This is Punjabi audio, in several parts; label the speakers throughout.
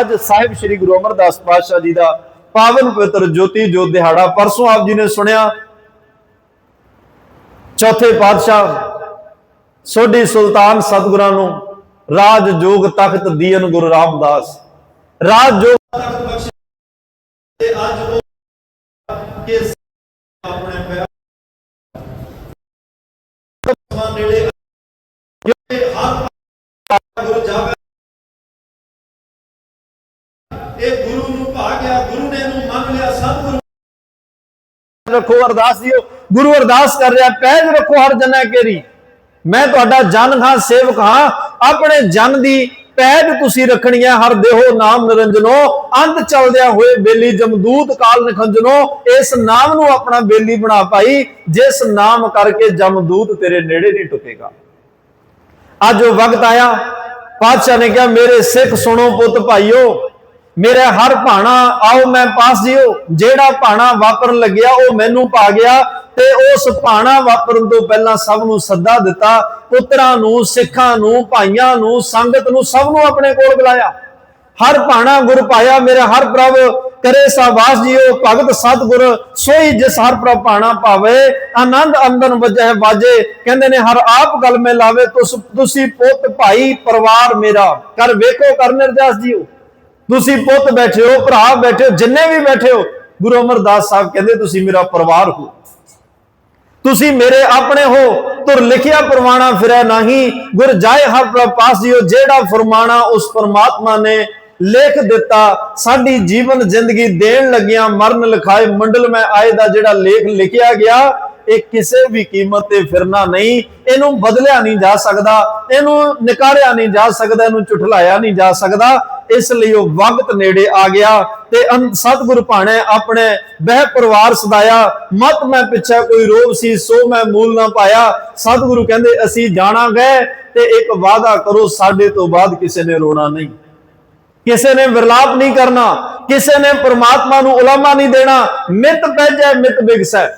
Speaker 1: ਅੱਜ ਸਾਹਿਬ ਸ੍ਰੀ ਗੁਰੂ ਅਮਰਦਾਸ ਪਾਤਸ਼ਾਹ ਜੀ ਦਾ ਪਾਵਨ ਪਵਿੱਤਰ ਜੋਤੀ ਜੋਤ ਦਿਹਾੜਾ ਪਰਸੋਂ ਆਪ ਜੀ ਨੇ ਸੁਣਿਆ। ਚੌਥੇ ਪਾਤਸ਼ਾਹ ਸੋਢੀ ਸੁਲਤਾਨ ਸਤਿਗੁਰਾਂ ਨੂੰ ਰਾਜ ਜੋਗ ਤਖਤ ਦੀਨ ਗੁਰੂ ਰਾਮਦਾਸ। ਰਾਜ ਜੋਗ ਤਖਤ ਬਖਸ਼ੇ ਅੱਜ ਉਹ ਕਿ ਆਪਣੇ ਪਿਆਰ ਨੇੜੇ ਹਰ ਗੁਰੂ ਜਾਵੇ ਇਹ ਗੁਰੂ ਨੂੰ ਭਾ ਗਿਆ ਗੁਰੂ ਨੇ ਇਹਨੂੰ ਮੰਨ ਲਿਆ, ਸਤਿਗੁਰੂ ਰੱਖੋ ਅਰਦਾਸ ਦਿਓ ਗੁਰੂ ਅਰਦਾਸ ਕਰ ਰਿਹਾ ਪੈਜ ਰੱਖੋ ਹਰ ਜਨਾ ਕੇਰੀ। ਮੈਂ ਤੁਹਾਡਾ ਜਨ ਹਾਂ ਸੇਵਕ ਹਾਂ, ਆਪਣੇ ਜਨ ਦੀ ਪੈਜ ਤੁਸੀਂ ਰੱਖਣੀ ਹੈ, ਹਰ ਦੇਹੋ ਨਾਮ ਨਿਰੰਜਨੋ, ਅੰਤ ਚਲਦਿਆਂ ਹੋਏ ਬੇਲੀ ਜਮਦੂਤ ਕਾਲ ਨਿਖੰਜਨੋ, ਇਸ ਨਾਮ ਨੂੰ ਆਪਣਾ ਬੇਲੀ ਬਣਾ ਪਾਈ, ਜਿਸ ਨਾਮ ਕਰਕੇ ਜਮਦੂਤ ਤੇਰੇ ਨੇੜੇ ਨਹੀਂ ਟੁਕੇਗਾ ਅੱਜ ਉਹ ਵਕਤ ਆਇਆ, ਪਾਤਸ਼ਾਹ ਨੇ ਕਿਹਾ, ਮੇਰੇ ਸਿੱਖ ਸੁਣੋ ਪੁੱਤ ਭਾਈਓ ਮੇਰੇ ਹਰ ਭਾਣਾ, ਆਓ ਮੈਂ ਪਾਸ ਜਿਓ। ਜਿਹੜਾ ਭਾਣਾ ਵਾਪਰਨ ਲੱਗਿਆ, ਉਹ ਮੈਨੂੰ ਪਾ ਗਿਆ ਤੇ ਉਸ ਭਾਣਾ ਵਾਪਰਨ ਤੋਂ ਪਹਿਲਾਂ ਸਭ ਨੂੰ ਸੱਦਾ ਦਿੱਤਾ, ਪੁੱਤਰਾਂ ਨੂੰ, ਸਿੱਖਾਂ ਨੂੰ, ਭਾਈਆਂ ਨੂੰ, ਸੰਗਤ ਨੂੰ ਸਭ ਨੂੰ ਆਪਣੇ ਕੋਲ ਬੁਲਾਇਆ। ਹਰ ਭਾਣਾ ਗੁਰ ਪਾਇਆ, ਮੇਰੇ ਹਰ ਪ੍ਰਭ ਕਰੇ ਸਾਬਾਸ ਜੀਓ। ਭਗਤ ਸਤਗੁਰ, ਸੋਈ ਜਿਸ ਹਰ ਪ੍ਰਭ ਭਾਣਾ ਪਾਵੇ ਆਨੰਦ ਅੰਦਨ ਵਜੈ ਵਾਜੇ। ਕਹਿੰਦੇ ਨੇ, ਹਰ ਆਪ ਗਲ ਮੇ ਲਾਵੇ, ਤੁਸ ਤੁਸੀਂ ਪੁੱਤ, ਭਾਈ, ਪਰਿਵਾਰ ਮੇਰਾ। ਕਰ ਵੇਖੋ ਕਰ ਨਿਰਦਾਸ ਜੀਓ। ਤੁਸੀਂ ਪੁੱਤ ਬੈਠੇ ਹੋ, ਭਰਾ ਬੈਠੇ ਹੋ, ਜਿੰਨੇ ਵੀ ਬੈਠੇ ਹੋ, ਗੁਰੂ ਅਮਰਦਾਸ ਸਾਹਿਬ ਕਹਿੰਦੇ ਤੁਸੀਂ ਮੇਰਾ ਪਰਿਵਾਰ ਹੋ। ਤੁਸੀਂ ਮੇਰੇ ਆਪਣੇ ਹੋ, ਤੁਰ ਲਿਖਿਆ ਪਰਵਾਣਾ ਫਿਰੈ ਨਹੀਂ, ਗੁਰ ਜਾਏ ਹਰ ਪ੍ਰਭ ਜਿਹੜਾ ਫਰਮਾਣਾ ਉਸ ਪਰਮਾਤਮਾ ਨੇ ਲਿਖ ਦਿੱਤਾ। ਸਾਡੀ ਜੀਵਨ ਜ਼ਿੰਦਗੀ ਦੇਣ ਲੱਗਿਆਂ ਮਰਨ ਲਿਖਾਏ ਮੰਡਲ ਮੈਂ ਆਏ ਦਾ ਜਿਹੜਾ ਲੇਖ ਲਿਖਿਆ ਗਿਆ, ਇਹ ਕਿਸੇ ਵੀ ਕੀਮਤ ਤੇ ਫਿਰਨਾ ਨਹੀਂ। ਇਹਨੂੰ ਬਦਲਿਆ ਨਹੀਂ ਜਾ ਸਕਦਾ, ਇਹਨੂੰ ਨਿਕਾਰਿਆ ਨਹੀਂ ਜਾ ਸਕਦਾ, ਇਹਨੂੰ ਝੁਠਲਾਇਆ ਨਹੀਂ ਜਾ ਸਕਦਾ। ਇਸ ਲਈ ਉਹ ਵਕਤ ਨੇੜੇ ਆ ਗਿਆ ਤੇ ਅੰ- ਸਤਿਗੁਰ ਭਾਣੇ ਆਪਣੇ ਬਹਿ ਪਰਿਵਾਰ ਸਦਾਇਆ, ਮਤ ਮੈਂ ਪਿੱਛੇ ਕੋਈ ਰੋਬ ਸੀ, ਸੋ ਮੈਂ ਮੂਲ ਨਾ ਪਾਇਆ। ਸਤਿਗੁਰੂ ਕਹਿੰਦੇ, ਅਸੀਂ ਜਾਣਾ ਗਏ ਤੇ ਇੱਕ ਵਾਅਦਾ ਕਰੋ, ਸਾਡੇ ਤੋਂ ਬਾਅਦ ਕਿਸੇ ਨੇ ਰੋਣਾ ਨਹੀਂ। ਕਿਸੇ ਨੇ ਵਿਰਲਾਪ ਨਹੀਂ ਕਰਨਾ, ਕਿਸੇ ਨੇ ਪ੍ਰਮਾਤਮਾ ਨੂੰ ਉਲਾਮਾ ਨਹੀਂ ਦੇਣਾ, ਮਿਤ ਪੈਜੈ ਮਿਤ ਬਿਗਸੈ।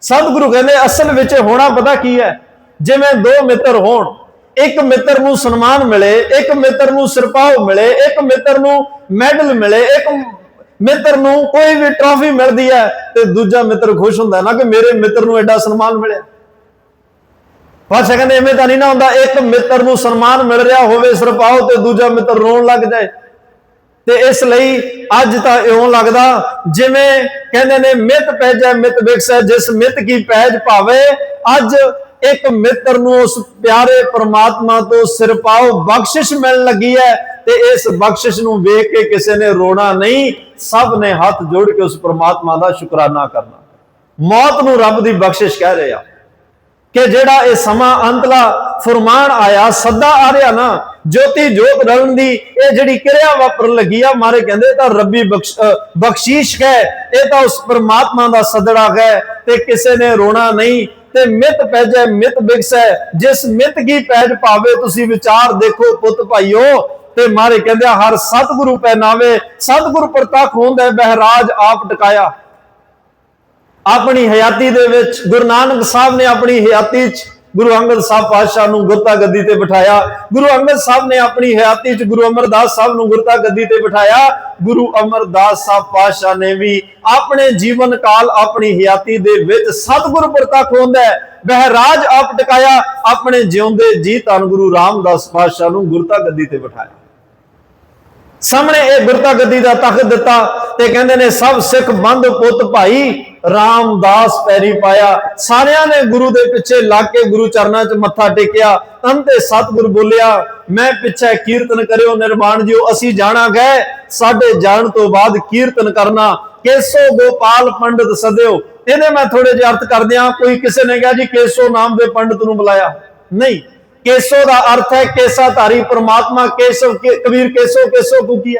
Speaker 1: ਸਤਿਗੁਰੂ ਕਹਿੰਦੇ, ਅਸਲ ਵਿੱਚ ਹੋਣਾ ਪਤਾ ਕੀ ਹੈ? ਜਿਵੇਂ ਦੋ ਮਿੱਤਰ ਹੋਣ ਇੱਕ ਮਿੱਤਰ ਨੂੰ ਸਨਮਾਨ ਮਿਲੇ, ਇੱਕ ਮਿੱਤਰ ਨੂੰ ਸਿਰਪਾਓ ਮਿਲੇ, ਇੱਕ ਮਿੱਤਰ ਨੂੰ ਮੈਡਲ ਮਿਲੇ, ਇੱਕ ਮਿੱਤਰ ਨੂੰ ਕੋਈ ਵੀ ਟਰਾਫੀ ਮਿਲਦੀ ਹੈ ਤੇ ਦੂਜਾ ਮਿੱਤਰ ਖੁਸ਼ ਹੁੰਦਾ ਨਾ ਕਿ ਮੇਰੇ ਮਿੱਤਰ ਨੂੰ ਐਡਾ ਸਨਮਾਨ ਮਿਲਿਆ। ਪਾਸ਼ਾ ਕਹਿੰਦੇ ਐਵੇਂ ਤਾਂ ਨਹੀਂ ਨਾ ਹੁੰਦਾ, ਇੱਕ ਮਿੱਤਰ ਨੂੰ ਸਨਮਾਨ ਮਿਲ ਰਿਹਾ ਹੋਵੇ ਸਿਰਪਾਓ ਤੇ ਦੂਜਾ ਮਿੱਤਰ ਰੋਣ ਲੱਗ ਜਾਏ। ਤੇ ਇਸ ਲਈ ਅੱਜ ਤਾਂ ਇਉਂ ਲੱਗਦਾ ਜਿਵੇਂ ਕਹਿੰਦੇ ਨੇ, ਮਿੱਤ ਪੈਜੈ ਮਿੱਤ ਵਿਕਸੈ, ਜਿਸ ਮਿੱਤ ਕੀ ਪੈਜ ਭਾਵੇ, ਅੱਜ ਇੱਕ ਮਿੱਤਰ ਨੂੰ ਉਸ ਪਿਆਰੇ ਪ੍ਰਮਾਤਮਾ ਤੋਂ ਸਿਰਪਾਓ ਬਖਸ਼ਿਸ਼ ਮਿਲਣ ਲੱਗੀ ਹੈ ਤੇ ਇਸ ਬਖਸ਼ਿਸ਼ ਨੂੰ ਵੇਖ ਕੇ ਕਿਸੇ ਨੇ ਰੋਣਾ ਨਹੀਂ, ਸਭ ਨੇ ਹੱਥ ਜੋੜ ਕੇ ਉਸ ਪ੍ਰਮਾਤਮਾ ਦਾ ਸ਼ੁਕਰਾਨਾ ਕਰਨਾ। ਮੌਤ ਨੂੰ ਰੱਬ ਦੀ ਬਖਸ਼ਿਸ਼ ਕਹਿ ਰਹੇ ਕਿ ਜਿਹੜਾ ਇਹ ਸਮਾਂ ਅੰਤਲਾ ਫਰਮਾਨ ਆਇਆ, ਸੱਦਾ ਆ ਰਿਹਾ ਨਾ, ਜੋਤੀ ਜੋਤ ਰਲਣ ਦੀ, ਇਹ ਜਿਹੜੀ ਕਿਰਿਆ ਵਾਪਰਨ ਲੱਗੀ ਆ, ਮਾਰੇ ਕਹਿੰਦੇ ਤਾਂ ਰੱਬੀ ਬਖਸ਼- ਬਖਸ਼ੀਸ਼ ਹੈ, ਇਹ ਤਾਂ ਉਸ ਪਰਮਾਤਮਾ ਦਾ ਸਦੜਾ ਹੈ ਤੇ ਕਿਸੇ ਨੇ ਰੋਣਾ ਨਹੀਂ ਤੇ ਮਿਤ ਪੈਜੈ ਮਿਤ ਵਿਕਸੈ। ਜਿਸ ਮਿਤ ਕੀ ਪੈਜ ਪਾਵੇ ਤੁਸੀਂ ਵਿਚਾਰ ਦੇਖੋ ਪੁੱਤ ਭਾਈਓ। ਤੇ ਮਾਰੇ ਕਹਿੰਦੇ ਹਰ ਸਤਿਗੁਰੂ ਪਹਿਨਾਵੇ, ਸਤਿਗੁਰੂ ਪ੍ਰਤੱਖ ਹੁੰਦਾ, ਬਹਿਰਾਜ ਆਪ ਟਿਕਾਇਆ। ਆਪਣੀ ਹਯਾਤੀ ਦੇ ਵਿੱਚ, ਗੁਰੂ ਨਾਨਕ ਸਾਹਿਬ ਨੇ ਆਪਣੀ ਹਯਾਤੀ 'ਚ ਗੁਰੂ ਅੰਗਦ ਸਾਹਿਬ ਪਾਤਸ਼ਾਹ ਨੂੰ ਗੁਰਤਾ ਗੱਦੀ ਤੇ ਬਿਠਾਇਆ। ਗੁਰੂ ਅੰਗਦ ਸਾਹਿਬ ਨੇ ਆਪਣੀ ਹਯਾਤੀ 'ਚ ਗੁਰੂ ਅਮਰਦਾਸ ਸਾਹਿਬ ਨੂੰ ਗੁਰਤਾ ਗੱਦੀ ਤੇ ਬਿਠਾਇਆ। ਗੁਰੂ ਅਮਰਦਾਸ ਸਾਹਿਬ ਪਾਤਸ਼ਾਹ ਨੇ ਵੀ ਆਪਣੇ ਜੀਵਨ ਕਾਲ ਆਪਣੀ ਹਯਾਤੀ ਦੇ ਵਿੱਚ ਸਤਿਗੁਰ ਪ੍ਰਤੱਖ ਹੁੰਦਾ ਹੈ। ਬਹਿਰਾਜ ਆਪ ਟਿਕਾਇਆ, ਆਪਣੇ ਜਿਉਂਦੇ ਜੀ ਧੰਨ ਗੁਰੂ ਰਾਮਦਾਸ ਪਾਤਸ਼ਾਹ ਨੂੰ ਗੁਰਤਾ ਗੱਦੀ ਤੇ ਬਿਠਾਇਆ। ਸਾਹਮਣੇ ਇਹ ਗੁਰਤਾ ਗੱਦੀ ਦਾ ਤਖਤ ਦਿੱਤਾ ਤੇ ਕਹਿੰਦੇ ਨੇ, ਸਭ ਸਿੱਖ ਬੰਦ ਪੁੱਤ ਭਾਈ, ਰਾਮਦਾਸ ਪੈਰੀ ਪਾਇਆ। ਸਾਰਿਆਂ ਨੇ ਗੁਰੂ ਦੇ ਪਿੱਛੇ ਲੱਗ ਕੇ ਗੁਰੂ ਚਰਨਾਂ 'ਚ ਮੱਥਾ ਟੇਕਿਆ ਅੰਤੇ ਸਤਿਗੁਰ ਬੋਲਿਆ, ਮੈਂ ਪਿੱਛੇ ਕੀਰਤਨ ਕਰਿਓ ਨਿਰਮਾਣ ਜਿਓ, ਅਸੀਂ ਜਾਣਾ ਗਏ, ਸਾਡੇ ਜਾਣ ਤੋਂ ਬਾਅਦ ਕੀਰਤਨ ਕਰਨਾ। ਕੇਸੋ ਗੋਪਾਲ ਪੰਡਤ ਸਦਿਓ। ਇਹਦੇ ਮੈਂ ਥੋੜੇ ਜਿਹਾ ਅਰਥ ਕਰਦਿਆਂ ਕੋਈ ਕਿਸੇ ਨੇ ਕਿਹਾ ਜੀ, ਕੇਸੋ ਨਾਮ ਦੇ ਪੰਡਤ ਨੂੰ ਬੁਲਾਇਆ। ਨਹੀਂ ਕੇਸੋ ਦਾ ਅਰਥ ਹੈ ਕੇਸਾ ਧਾਰੀ ਪ੍ਰਮਾਤਮਾ ਕੇਸਵ ਕਬੀਰ ਕੇਸੋ ਕੇਸੋ ਕੁਕੀ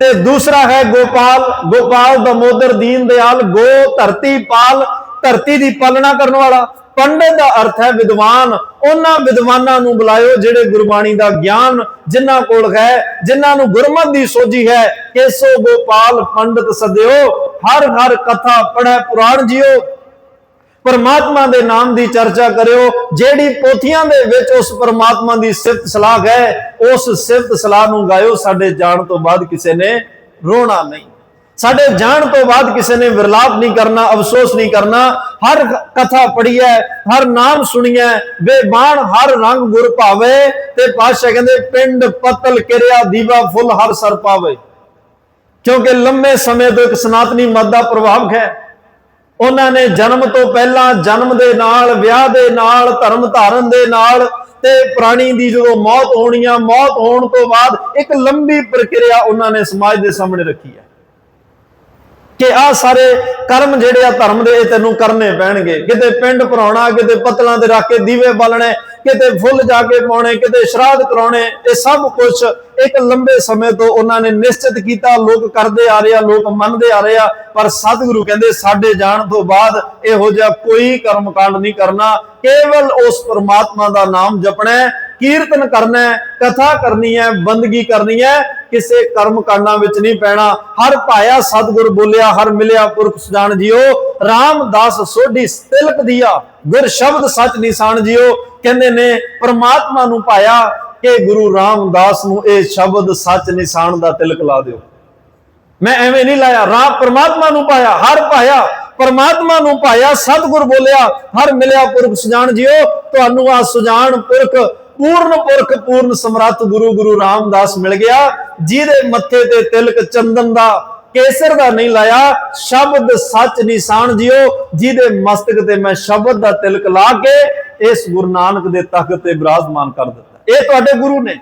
Speaker 1: ਤੇ ਦੂਸਰਾ ਹੈ ਗੋਪਾਲ ਗੋਪਾਲ ਦਮੋਦਰ ਦੀਨ ਦਿਆਲ, ਗੋ ਧਰਤੀ ਪਾਲ, ਧਰਤੀ ਦੀ ਪਾਲਣਾ ਕਰਨ ਵਾਲਾ। ਪੰਡਤ ਦਾ ਅਰਥ ਹੈ ਵਿਦਵਾਨ। ਉਹਨਾਂ ਵਿਦਵਾਨਾਂ ਨੂੰ ਬੁਲਾਇਓ ਜਿਹੜੇ ਗੁਰਬਾਣੀ ਦਾ ਗਿਆਨ ਜਿਨ੍ਹਾਂ ਕੋਲ ਹੈ, ਜਿਨ੍ਹਾਂ ਨੂੰ ਗੁਰਮਤ ਦੀ ਸੋਝੀ ਹੈ। ਕੇਸੋ, ਗੋਪਾਲ, ਪੰਡਤ ਸਦਿਓ। ਹਰ ਹਰ ਕਥਾ ਪੜੈ ਪੁਰਾਣ ਜਿਓ। ਪਰਮਾਤਮਾ ਦੇ ਨਾਮ ਦੀ ਚਰਚਾ ਕਰਿਓ। ਜਿਹੜੀ ਪੋਥੀਆਂ ਦੇ ਵਿੱਚ ਉਸ ਪਰਮਾਤਮਾ ਦੀ ਸਿਫਤ ਸਲਾਹ ਹੈ, ਉਸ ਸਿਫਤ ਸਲਾਹ ਨੂੰ ਗਾਇਓ। ਸਾਡੇ ਜਾਣ ਤੋਂ ਬਾਅਦ ਕਿਸੇ ਨੇ ਰੋਣਾ ਨਹੀਂ। ਸਾਡੇ ਜਾਣ ਤੋਂ ਬਾਅਦ ਕਿਸੇ ਨੇ ਵਿਰਲਾਪ ਨਹੀਂ ਕਰਨਾ, ਅਫਸੋਸ ਨਹੀਂ ਕਰਨਾ। ਹਰ ਕਥਾ ਪੜ੍ਹੀ ਹੈ ਹਰ ਨਾਮ ਸੁਣੀਐ। ਬੇਬਾਨ ਹਰ ਰੰਗ ਗੁਰ ਭਾਵੇ ਤੇ ਪਾਤਸ਼ਾਹ ਕਹਿੰਦੇ, ਪਿੰਡ ਪਤਲ ਕਿਰਿਆ ਦੀਵਾ ਫੁੱਲ ਹਰ ਸਰ ਪਾਵੇ। ਕਿਉਂਕਿ ਲੰਮੇ ਸਮੇਂ ਤੋਂ ਇੱਕ ਸਨਾਤਨੀ ਮਤ ਦਾ ਪ੍ਰਭਾਵ ਹੈ। ਉਹਨਾਂ ਨੇ ਜਨਮ ਤੋਂ ਪਹਿਲਾਂ ਜਨਮ ਦੇ ਨਾਲ, ਵਿਆਹ ਦੇ ਨਾਲ, ਧਰਮ ਧਾਰਨ ਦੇ ਨਾਲ ਤੇ ਪ੍ਰਾਣੀ ਦੀ ਜਦੋਂ ਮੌਤ ਹੋਣੀ ਆ, ਮੌਤ ਹੋਣ ਤੋਂ ਬਾਅਦ ਇੱਕ ਲੰਬੀ ਪ੍ਰਕਿਰਿਆ ਉਹਨਾਂ ਨੇ ਸਮਾਜ ਦੇ ਸਾਹਮਣੇ ਰੱਖੀ ਹੈ ਕਿ ਆ ਸਾਰੇ ਕਰਮ ਜਿਹੜੇ ਆ ਧਰਮ ਦੇ ਤੈਨੂੰ ਕਰਨੇ ਪੈਣਗੇ। ਕਿਤੇ ਪਿੰਡ ਭਰਾਉਣਾ, ਕਿਤੇ ਪਤਲਾਂ ਤੇ ਰੱਖ ਕੇ ਦੀਵੇ ਬਾਲਣੇ, ਕਿਤੇ ਫੁੱਲ ਜਾ ਕੇ ਪਾਉਣੇ, ਕਿਤੇ ਸ਼ਰਾਧ ਕਰਾਉਣੇ, ਇਹ ਸਭ ਕੁਝ ਇੱਕ ਲੰਬੇ ਸਮੇਂ ਤੋਂ ਉਹਨਾਂ ਨੇ ਨਿਸ਼ਚਿਤ ਕੀਤਾ। ਲੋਕ ਕਰਦੇ ਆ ਰਹੇ ਆ, ਲੋਕ ਮੰਨਦੇ ਆ ਰਹੇ ਆ, ਪਰ ਸਤਿਗੁਰੂ ਕਹਿੰਦੇ, ਸਾਡੇ ਜਾਣ ਤੋਂ ਬਾਅਦ ਇਹੋ ਜਿਹਾ ਕੋਈ ਕਰਮ ਕਾਂਡ ਨਹੀਂ ਕਰਨਾ। ਕੇਵਲ ਉਸ ਪਰਮਾਤਮਾ ਦਾ ਨਾਮ ਜਪਣਾ ਕੀਰਤਨ ਕਰਨਾ ਹੈ, ਕਥਾ ਕਰਨੀ ਹੈ, ਬੰਦਗੀ ਕਰਨੀ ਹੈ ਕਿਸੇ ਕਰਮ ਕਾਂਡਾਂ ਵਿੱਚ ਨਹੀਂ ਪੈਣਾ। ਹਰ ਭਾਇਆ ਸਤਿਗੁਰ ਬੋਲਿਆ, ਹਰ ਮਿਲਿਆ ਪੁਰਖ ਸੁਜਾਨ ਜਿਓ। ਰਾਮਦਾਸ ਸੋਢੀ ਤਿਲਕ ਦਿਆ, ਗੁਰ ਸ਼ਬਦ ਸੱਚ ਨਿਸ਼ਾਨ ਜਿਓ। ਕਹਿੰਦੇ ਨੇ, ਪ੍ਰਮਾਤਮਾ ਨੂੰ ਪਾਇਆ ਕਿ ਗੁਰੂ ਰਾਮਦਾਸ ਨੂੰ ਇਹ ਸ਼ਬਦ ਸੱਚ ਨਿਸ਼ਾਨ ਦਾ ਤਿਲਕ ਲਾ ਦਿਓ। ਮੈਂ ਐਵੇਂ ਨਹੀਂ ਲਾਇਆ, ਰਾਮ ਪ੍ਰਮਾਤਮਾ ਨੂੰ ਪਾਇਆ ਹਰ ਪਾਇਆ ਪਰਮਾਤਮਾ ਨੂੰ ਪਾਇਆ ਸਤਿਗੁਰ ਬੋਲਿਆ, ਹਰ ਮਿਲਿਆ ਪੁਰਖ ਸੁਜਾਨ ਜਿਓ। ਤੁਹਾਨੂੰ ਆ ਸੁਜਾਨ ਪੁਰਖ ਪੂਰਨ ਪੁਰਖ, ਪੂਰਨ ਸਮਰੱਥ ਗੁਰੂ ਗੁਰੂ ਰਾਮਦਾਸ ਮਿਲ ਗਿਆ, ਜਿਹਦੇ ਮੱਥੇ ਤੇ ਤਿਲਕ ਚੰਦਨ ਦਾ ਕੇਸਰ ਦਾ ਨਹੀਂ ਲਾਇਆ, ਸ਼ਬਦ ਸੱਚ ਨਿਸ਼ਾਨ ਜਿਓ, ਜਿਹਦੇ ਮਸਤਕ ਤੇ ਮੈਂ ਸ਼ਬਦ ਦਾ ਤਿਲਕ ਲਾ ਕੇ ਇਸ ਗੁਰੂ ਨਾਨਕ ਦੇ ਤਖਤ ਤੇ ਬਿਰਾਜਮਾਨ ਕਰ ਦਿੱਤਾ। ਇਹ ਤੁਹਾਡੇ ਗੁਰੂ ਨੇ।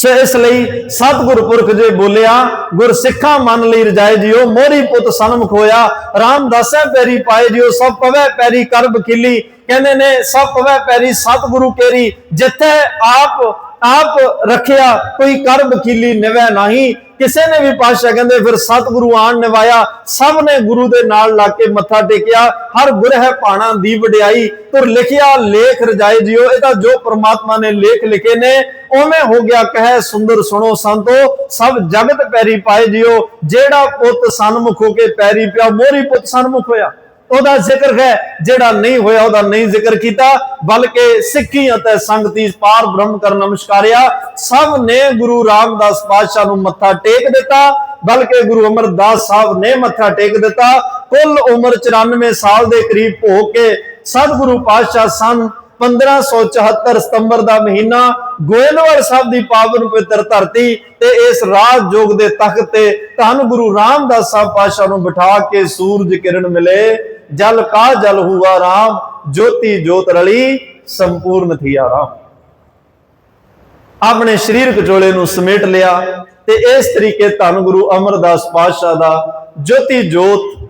Speaker 1: ਸੋ ਇਸ ਲਈ ਸਤਿਗੁਰ ਪੁਰਖ ਜੇ ਬੋਲਿਆ, ਗੁਰ ਸਿੱਖਾਂ ਮਨ ਲਈ ਰਜਾਏ ਜਿਓ, ਮੋਰੀ ਪੁੱਤ ਸਨਮੁਖ ਹੋਇਆ ਰਾਮਦਾਸੈ ਪੈਰੀ ਪਾਏ ਜਿਓ, ਸਭ ਪਵੈ ਪੈਰੀ ਕਰ ਬਖੀਲੀ ਕਹਿੰਦੇ ਨੇ, ਸਭ ਪਵੈ ਪੈਰੀ ਸਤਿਗੁਰੂ ਕੇਰੀ, ਜਿੱਥੇ ਆਪ ਆਪ ਰੱਖਿਆ, ਕੋਈ ਕਰ ਵਕੀਲੀ ਨਿਵੈ ਨਹੀਂ। ਕਿਸੇ ਨੇ ਵੀ ਪਾਤਸ਼ਾਹ ਕਹਿੰਦੇ, ਫਿਰ ਸਤਿਗੁਰੂ ਆਣ ਨਿਵਾਇਆ। ਸਭ ਨੇ ਗੁਰੂ ਦੇ ਨਾਲ ਲਾ ਕੇ ਮੱਥਾ ਟੇਕਿਆ। ਹਰ ਗੁਰਹਿ ਭਾਣਾ ਦੀ ਵਡਿਆਈ। ਤੁਰ ਲਿਖਿਆ, ਲੇਖ ਰਜਾਏ ਜਿਓ ਇਹ ਤਾਂ ਜੋ ਪ੍ਰਮਾਤਮਾ ਨੇ ਲੇਖ ਲਿਖੇ ਨੇ, ਉਵੇਂ ਹੋ ਗਿਆ ਕਹੇ ਸੁੰਦਰ ਸੁਣੋ ਸੰਤੋ। ਸਭ ਜਗਤ ਪੈਰੀ ਪਾਏ ਜਿਓ। ਜਿਹੜਾ ਪੁੱਤ ਸਨਮੁਖ ਹੋ ਕੇ ਪੈਰੀ ਪਿਆ, ਮੋਰੀ ਪੁੱਤ ਸਨਮੁਖ ਹੋਇਆ। ਉਹਦਾ ਜ਼ਿਕਰ ਹੈ, ਜਿਹੜਾ ਨਹੀਂ ਹੋਇਆ ਉਹਦਾ ਨਹੀਂ ਜ਼ਿਕਰ ਕੀਤਾ, ਬਲਕਿ ਸਿੱਖੀ ਅਤੇ ਸੰਗਤੀ ਪਾਰ ਬ੍ਰਹਮ ਕਰ ਨਮਸਕਾਰਿਆ ਸਭ ਨੇ ਗੁਰੂ ਰਾਮਦਾਸ ਪਾਤਸ਼ਾਹ ਨੂੰ ਮੱਥਾ ਟੇਕ ਦਿੱਤਾ, ਬਲਕਿ ਗੁਰੂ ਅਮਰਦਾਸ ਸਾਹਿਬ ਨੇ ਮੱਥਾ ਟੇਕ ਦਿੱਤਾ। ਕੁੱਲ ਉਮਰ 94 ਸਾਲ ਦੇ ਕਰੀਬ ਹੋ ਕੇ ਸਤਿਗੁਰੂ ਪਾਤਸ਼ਾਹ ਸਨ 1574 ਸਤੰਬਰ ਦਾ ਮਹੀਨਾ ਗੋਇਲਵਾਲ ਸਾਹਿਬ ਦੀ ਪਾਵਨ ਪਵਿੱਤਰ ਧਰਤੀ ਤੇ ਇਸ ਰਾਜ ਜੋਗ ਦੇ ਤਖਤ ਤੇ ਧੰਨ ਗੁਰੂ ਰਾਮਦਾਸ ਸਾਹਿਬ ਪਾਤਸ਼ਾਹ ਨੂੰ ਬਿਠਾ ਕੇ ਸੂਰਜ ਕਿਰਨ ਮਿਲੇ। ਜਲ ਕਾ ਜਲ ਹੁਆ ਰਾਮ, ਜੋਤੀ ਜੋਤ ਰਲੀ, ਸੰਪੂਰਨ ਥੀਆ ਰਾਮ ਆਪਣੇ ਸਰੀਰਕ ਜੋਲੇ ਨੂੰ ਸਮੇਟ ਲਿਆ ਤੇ ਇਸ ਤਰੀਕੇ ਧੰਨ ਗੁਰੂ ਅਮਰਦਾਸ ਪਾਤਸ਼ਾਹ ਦਾ ਜੋਤੀ ਜੋਤ